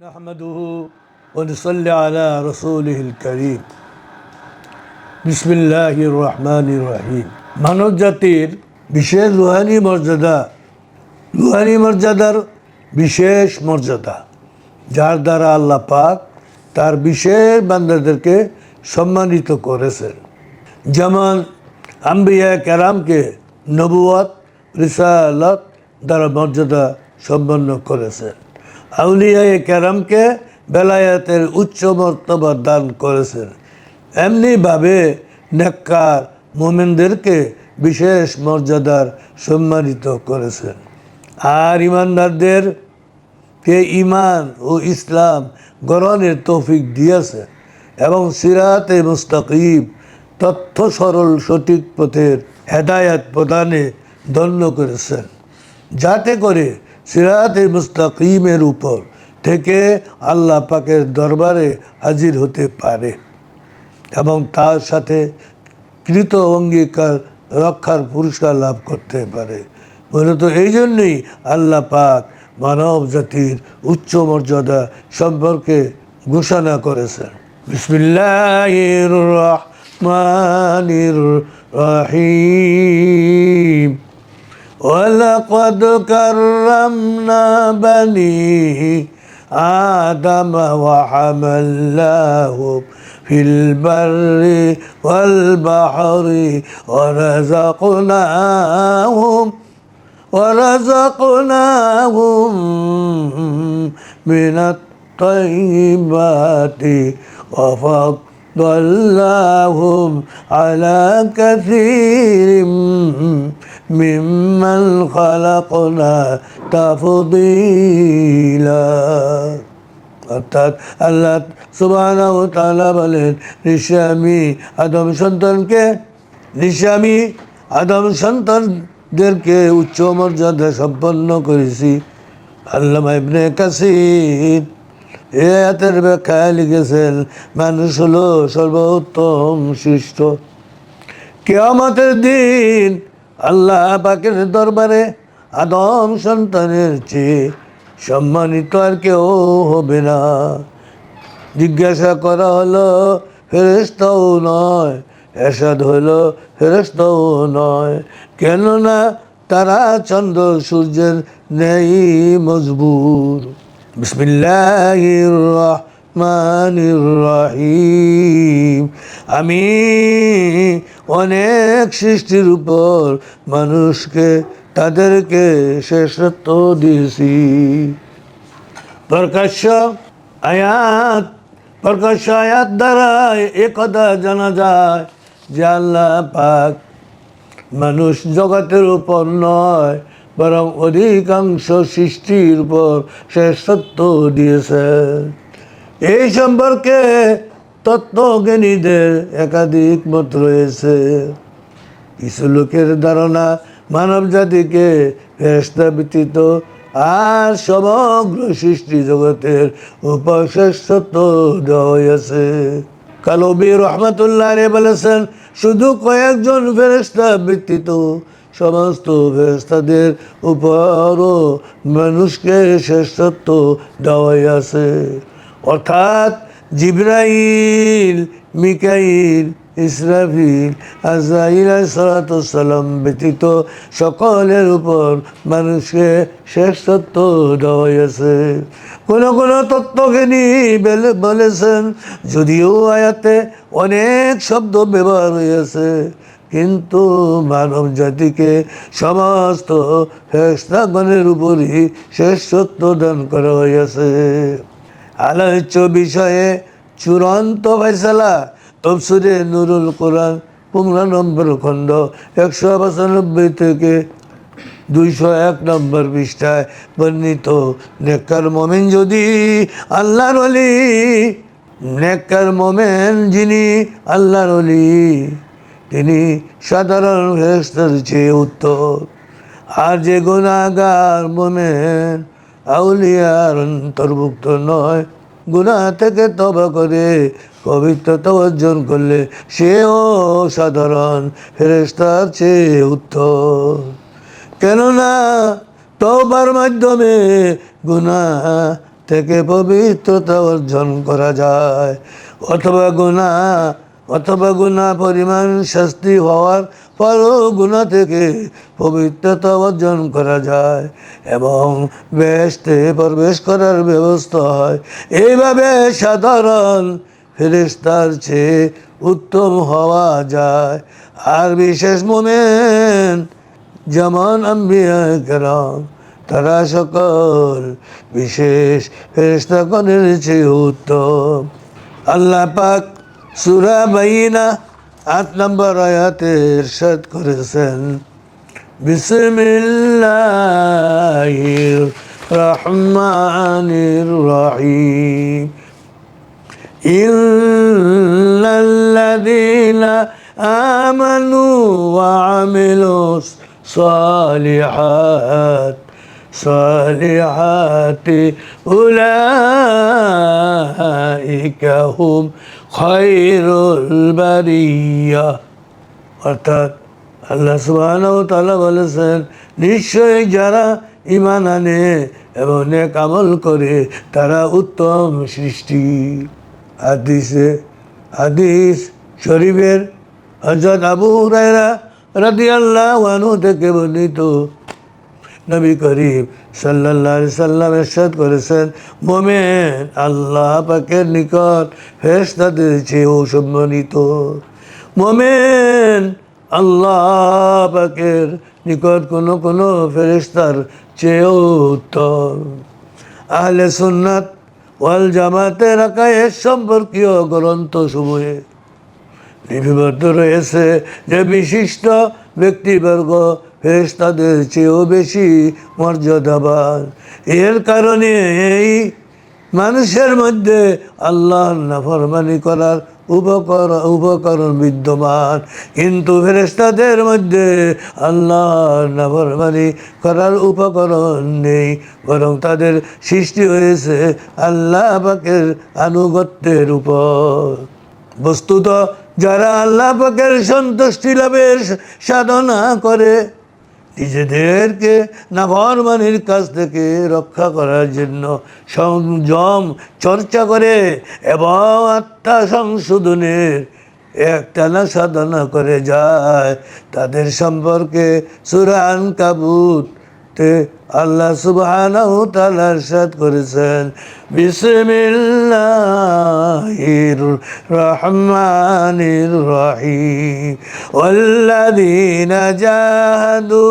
نحمده ونصلي على رسوله الكريم بسم الله الرحمن الرحيم মানব জাতির বিশেষ রুহানি মর্যাদা রুহানি মর্যাদার বিশেষ মর্যাদা যার দ্বারা আল্লাহ পাক তার বিশেষ বান্দাদেরকে সম্মানিত করেছেন যেমন আম্বিয়া কেরামকে নবুয়াত রিসালত দ্বারা মর্যাদা সম্পন্ন করেছেন আউলিয়ায় কেরামকে বেলায়াতের উচ্চ মর্তবা দান করেছেন। এমনিভাবে নেককার মোমেনদেরকে বিশেষ মর্যাদার সম্মানিত করেছেন। আর ইমানদারদের কে ইমান ও ইসলাম গ্রহণের তৌফিক দিয়েছে এবং সিরাতে মুস্তাকিব তথ্য সরল সঠিক পথের হেদায়াত প্রদানে ধন্য করেছেন। যাতে করে সিরাতে মুস্তাকিমের উপর থেকে আল্লাহ পাকের দরবারে হাজির হতে পারে এবং তার সাথে কৃত অঙ্গীকার, রক্ষার পুরস্কার লাভ করতে পারে। মূলত এই জন্যই আল্লাহ পাক মানব জাতির উচ্চ মর্যাদা সম্পর্কে ঘোষণা করেছেন। বিসমিল্লাহির রহমানির রহিম। ولقد كرمنا بني آدم وحملناهم في البر والبحر ورزقناهم ورزقناهم من الطيبات وفضلناهم على كثير মিম্মান খালাকনা তাফদিলা। অর্থাৎ আল্লাহ সুবাহ তালা বলেন নিশ্চয় আদম সন্তানকে নিশ্চয় আমি আদম সন্তানদেরকে উচ্চ মর্যাদা সম্পন্ন করেছি। আল্লামা ইবনে কাসির এ হাতের ব্যাখ্যায় লিখেছেন, মানুষ হলো সর্বোত্তম সৃষ্ট। কেয়ামতের দিন আল্লাহ পাকের দরবারে আদম সন্তানের চেয়ে সম্মানিত আর কেউ হবে না। জিজ্ঞাসা করা হলো ফেরেস্তাও নয় এসাদ হলো ফেরেস্তাও নয়। কেননা তারা চন্দ্র সূর্যের নেই মজবুর বিসমিল্লাহির রহমানির রহিম। আমি অনেক সৃষ্টির উপর মানুষকে, তাদেরকে শ্রেষ্ঠত্ব দিয়েছি। প্রকাশ্য আয়াত প্রকাশ্য আয়াত দ্বারা একথা জানা যায় যে আল্লাহ পাক মানুষ জগতের উপর নয়, বরং অধিকাংশ সৃষ্টির উপর শ্রেষ্ঠত্ব দিয়েছেন এই সম্পর্কে তত্ত্বজ্ঞানীদের একাধিক মত রয়েছে। কিছু লোকের ধারণা মানব জাতিকে ফেরস্তা ব্যতীত আর সমগ্র সৃষ্টি জগতের উপর শ্রেষ্ঠত্ব দেওয়া হয়েছে। কালবি রহমতুল্লাহ রে বলেছেন, শুধু কয়েকজন ফেরেস্তা ব্যতীত সমস্ত ফেরেস্তাদের উপরও মানুষকে শ্রেষ্ঠত্ব দেওয়া আছে অর্থাৎ জিব্রাইল, মিকাইল, ইসরাফিল, আজরাইল সালাতাম ব্যতীত সকলের উপর মানুষকে শ্রেষ্ঠত্ব দেওয়া হয়েছে। কোনো কোনো বেলে- বলেছেন, যদিও আয়াতে অনেক শব্দ ব্যবহার হয়েছে, কিন্তু মানব জাতিকে সমস্ত ফেস্তাগণের উপরই শ্রেষ্ঠত্ব দান করা হয়েছে। আলোচ্য বিষয়ে চূড়ান্ত ফয়সালা। তফসুরে নুরুল কোরআন পনেরো নম্বর খণ্ড, একশো পঁচানব্বই থেকে দুইশো এক নম্বর পৃষ্ঠায় বর্ণিত। নেককার মোমেন যদি আল্লাহর অলি নেককার মোমেন যিনি আল্লাহর অলি তিনি সাধারণ ফেরেস্তার চেয়ে উত্তর। আর যে গুণাগার মোমেন আউলিয়ার অন্তর্ভুক্ত নয়। গুণা থেকে তবা করে পবিত্রতা অর্জন করলে সেও সাধারণ ফেরেস্তার চেয়ে উত্তর কেননা তবার মাধ্যমে গুণা থেকে পবিত্রতা অর্জন করা যায়, অথবা গুণা অথবা গুণা পরিমাণ শাস্তি হওয়ার পরও গুণা থেকে পবিত্রতা অর্জন করা যায় এবং বেশতে প্রবেশ করার ব্যবস্থা হয়। এইভাবে সাধারণ ফেরেস্তার চেয়ে উত্তম হওয়া যায়। আর বিশেষ মোমেন, যেমন আম্বিয়া কেরাম, তারা সকল বিশেষ ফেরেস্তাগণের চেয়ে উত্তম। আল্লাহ পাক সুরা বাইনা আট নম্বর আয়াতে ইরশাদ করেছেন বিসমিল্লাহির রহমানির রহিম ইল্লাল্লাযীনা আমানু ওয়া আমিলুস সালিহাত الصالحات صالحات أولئك هم خير البرية অর্থাৎ আল্লাহ সুবহানাহু ওয়া তাআলা বলেছেন নিশ্চয়ই যারা ঈমান আনে এবং নেক আমল করে তারা উত্তম সৃষ্টি হাদিসে হাদিস শরীফের হজরত আবু হুরায়রা রাদিয়াল্লাহু আনহু থেকে বর্ণিত নবী করিম আলাইহি সাল্লাম ইরশাদ করেছেন, মোমেন আল্লাহ পাকের নিকট ফেরেশতাদের চেয়েও সম্মানিত। মোমেন আল্লাহ পাকের নিকট কোনো কোনো ফেরেশতার চেয়েও উত্তম। আহলে সুন্নাত ওয়াল জামাতে রাকায়ের সম্পর্কীয় গ্রন্থ সমূহে লিপিবদ্ধ রয়েছে যে বিশিষ্ট ব্যক্তিবর্গ ফেরেশতাদের চেয়েও বেশি মর্যাদাবান। এর কারণে এই মানুষের মধ্যে আল্লাহর নাফরমানি করার উপকর, উপকরণ বিদ্যমান। কিন্তু ফেরেশতাদের মধ্যে আল্লাহর নাফরমানি করার উপকরণ নেই, বরং তাদের সৃষ্টি হয়েছে আল্লাহ পাকের আনুগত্যের উপর। বস্তুত, যারা আল্লাহ পাকের সন্তুষ্টি লাভের সাধনা করে নিজেদেরকে নাফরমানির কাছ থেকে রক্ষা করার জন্য সংযম, চর্চা করে এবং আত্মা সংশোধনের একটানা সাধনা করে যায়। তাদের সম্পর্কে সুরান কাবুত তে আল্লাহ সুবহানাহু তাআলা ইরশাদ করেছেন বিসমিল্লাহির রহমানির রহিম ওয়াল্লাযীনা জাহাদু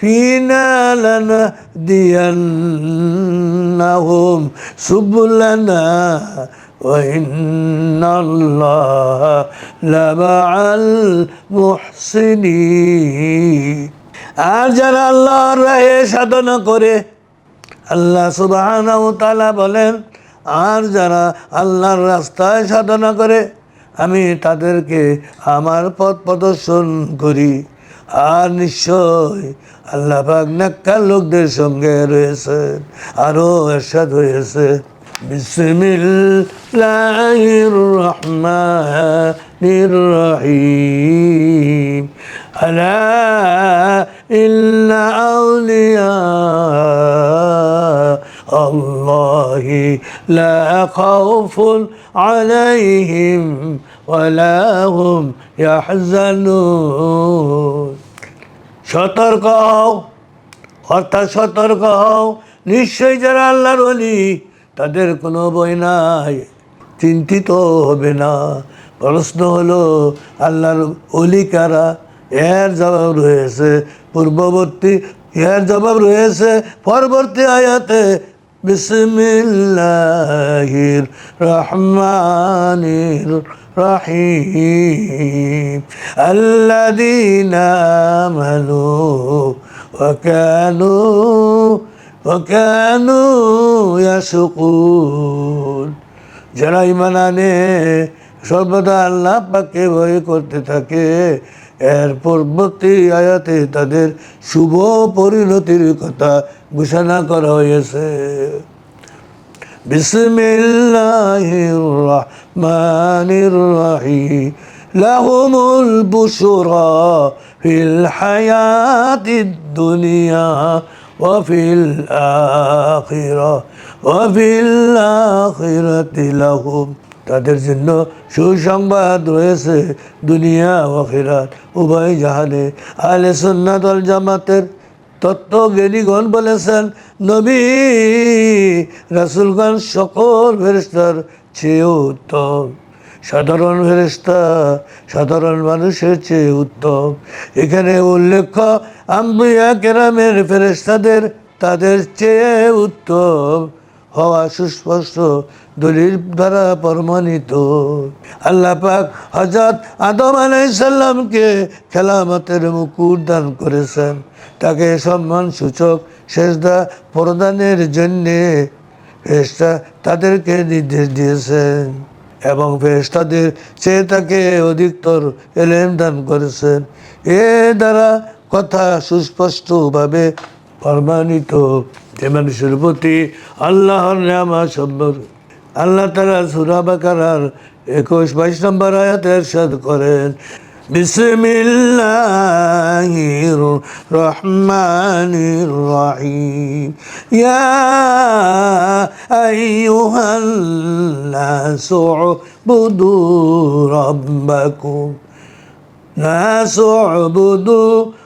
ফিনা লানাহদিয়ান্নাহুম সুবুলানা وإن الله لمع المحسنين আর যারা আল্লাহর রাহে সাধনা করে, আল্লাহ সুবাহ বলেন, আর যারা আল্লাহর রাস্তায় সাধনা করে, আমি তাদেরকে আমার পথ প্রদর্শন করি। আর নিশ্চয় আল্লাহ নাক্কার লোকদের সঙ্গে রয়েছে আরও এরশাদ হয়েছে। বিসমিল্লাহির রহমানির রহিম। আলা إن أولياء الله لا خوف عليهم ولا هم يحزنون সতর্ক হও অর্থাৎ সতর্ক হও নিশ্চয়ই যারা আল্লাহর অলি তাদের কোনো বই নাই চিন্তিত হবে না প্রশ্ন হলো আল্লাহর অলি কারা এর জবাব রয়েছে, পূর্ববর্তী, এর জবাব রয়েছে, পরবর্তী আয়াতে, বিসমিল্লাহির রহমানির রহিম। আল্লাযীনা আমানু ওয়া কানু ওয়া কানু ইয়াশকুন। যারা ইমান আনে, সর্বদা আল্লাহ পাকে ভয় করতে থাকে। এর পরবর্তী আয়াতে তাদের শুভ পরিণতির কথা ঘোষণা করা হয়েছে বিসমিল্লাহির রহমানির রহিম লাহুমুল বুশরা ফিল হায়াতিদ দুনিয়া وفي الآخرة وفي الآخرة لهم তাদের জন্য সুসংবাদ রয়েছে দুনিয়া ও আখিরাত। উভয় জাহানে আলে সুন্নাতল জামাতের তত্ত্ব তত্ত্বজ্ঞানীগণ বলেছেন, নবী রাসুলগণ সকল ফেরেস্তার চেয়ে উত্তম। সাধারণ ফেরেস্তা সাধারণ মানুষের চেয়ে উত্তম। এখানে উল্লেখ্য, আম্বিয়া কেরামের ফেরেস্তাদের তাদের চেয়ে উত্তম। হওয়া সুস্পষ্ট দলিল দ্বারা প্রমাণিত। আল্লাহ পাক হজরত আদম আলাইসাল্লামকে খেলামতের মুকুট দান করেছেন। তাকে সম্মান সূচক শেষদা প্রদানের জন্যে ফেরেশতা তাদেরকে নির্দেশ দিয়েছেন এবং ফেরেশতাদের সে তাকে অধিকতর এলেম দান করেছেন। এ দ্বারা কথা সুস্পষ্টভাবে প্রমাণিত যে মানুষের আল্লাহর নামা সম্পর্ক। আল্লাহ তারা সুরা একুশ বাইশ নম্বর আয়াত এরশাদ করেন বিসমিল্লাহির রহমানির রহিম ইয়া আইয়ুহান নাসু বুদু রাব্বাকুম। নাসু বুদু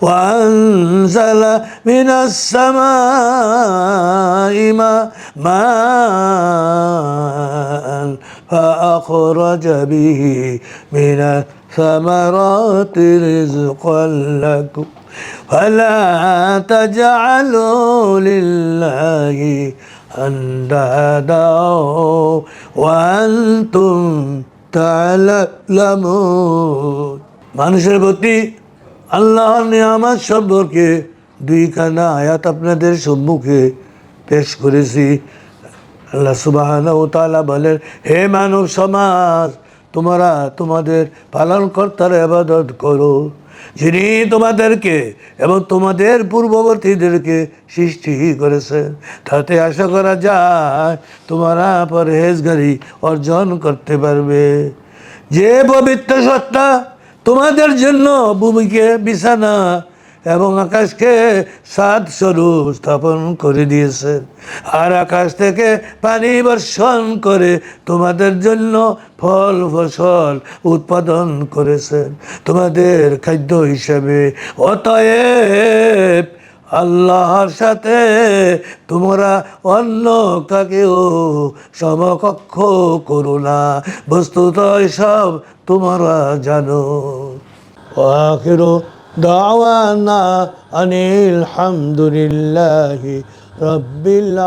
وأنزل من السماء ماء ماء فأخرج به من الثمرات رزقا لكم فلا تجعلوا لله أندادا وأنتم تعلمون মানুষের প্রতি আল্লাহর নিয়ামত সম্পর্কে দুইখানা আয়াত আপনাদের সম্মুখে পেশ করেছি। আল্লাহ সুবাহান ও তালা বলেন, হে মানব সমাজ, তোমরা তোমাদের পালনকর্তার আবাদত করো। যিনি তোমাদেরকে এবং তোমাদের পূর্ববর্তীদেরকে সৃষ্টি করেছেন, তাতে আশা করা যায় তোমরা পরহেজগারি অর্জন করতে পারবে। যে পবিত্র সত্তা তোমাদের জন্য ভূমিকে, বিছানা এবং আকাশকে সাত স্বরূপ স্থাপন করে দিয়েছেন আর আকাশ থেকে পানি বর্ষণ করে তোমাদের জন্য ফল, ফসল উৎপাদন করেছেন তোমাদের খাদ্য হিসাবে, অতএব আল্লাহর সাথে তোমরা অন্য কাকেও সমকক্ষ করো না। বস্তুত সব তোমরা জানো। দাওয়ানা আনিল হামদুলিল্লাহি রব্বিল